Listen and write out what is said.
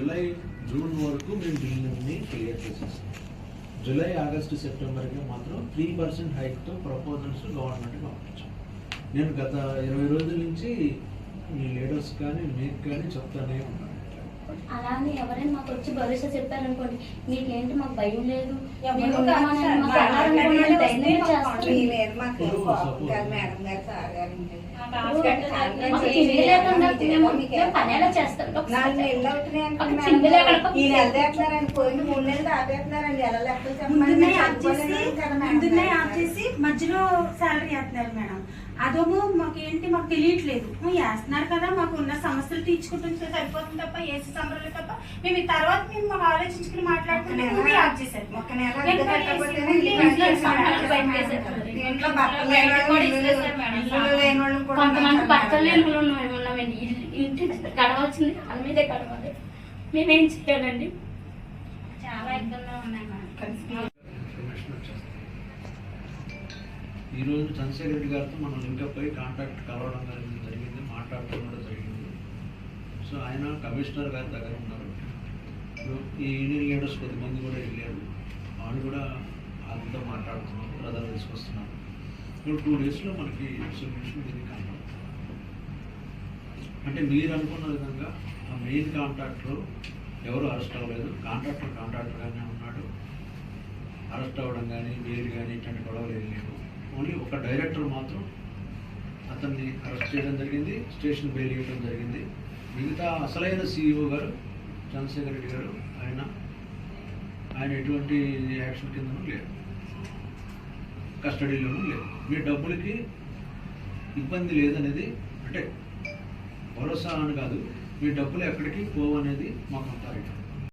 July June వరకు మేము దీన్ని క్లియర్ చేసేస్తాం. జూలై ఆగస్టు సెప్టెంబర్కి మాత్రం త్రీ పర్సెంట్ హైక్తో ప్రపోజల్స్ గవర్నమెంట్ పంపించాం. నేను గత ఇరవై రోజుల నుంచి మీ లీడర్స్ కానీ మీకు కానీ చెప్తానే ఉన్నాను అలానే ఎవరైనా మాకు వచ్చి భరోసా చెప్పారనుకోండి మీకేంటి మాకు భయం లేదు. మధ్యలో శాలరీ వేస్తున్నారు మేడం. అదేమో మాకు ఏంటి మాకు తెలియట్లేదు. "ఉం, వేస్తున్నారు కదా మాకు ఉన్న సమస్యలు తీర్చుకుంటుంటే సరిపోతుంది తప్ప ఏసీ సంబరాలు తప్ప. మేము తర్వాత మేము మాకు ఆలోచించుకుని మాట్లాడుకుంటే ఆఫ్ చేశారు కొంతమంది భర్తలు ఉన్నామండి ఇంటి గడవచ్చింది వాళ్ళ మీదే గడవాలి మేమేం చేయాలండి చాలా ఇబ్బందిగా ఉన్నాయి ఈరోజు చంద్రశేఖర్ రెడ్డి గారితో మనం లింకప్ అయి కాంటాక్ట్ కలవడం అనేది జరిగింది మాట్లాడటం కూడా జరిగింది. సో ఆయన కమిషనర్ గారి దగ్గర ఉన్నారు. ఈ యూనియన్ లీడర్స్ కొద్దిమంది కూడా వెళ్ళారు. వాళ్ళు కూడా వాళ్ళతో మాట్లాడుతున్నారు ప్రజలు తీసుకొస్తున్నారు. ఇప్పుడు టూ డేస్లో మనకి సొల్యూషన్ దీనికి కనపడుతుంది అంటే మీరు అనుకున్న విధంగా ఆ మెయిన్ కాంట్రాక్టర్ ఎవరు అరెస్ట్ అవ్వలేదు. కాంట్రాక్టర్ కాంట్రాక్టర్గానే ఉన్నాడు. అరెస్ట్ అవ్వడం కానీ మీరు కానీ ఇట్లాంటి గొడవలు ఏం లేవు. ఓన్లీ ఒక డైరెక్టర్ మాత్రం అతన్ని అరెస్ట్ చేయడం జరిగింది స్టేషన్ బెయిల్ ఇవ్వడం జరిగింది. మిగతా అసలైన సీఈఓ గారు చంద్రశేఖర్ రెడ్డి గారు ఆయన ఆయన ఎటువంటి యాక్షన్ కిందనూ లేరు. కస్టడీలోనూ లేరు. మీ డబ్బులకి ఇబ్బంది లేదనేది అంటే భరోసా అని కాదు మీ డబ్బులు ఎక్కడికి పోవనేది మాకు అంతా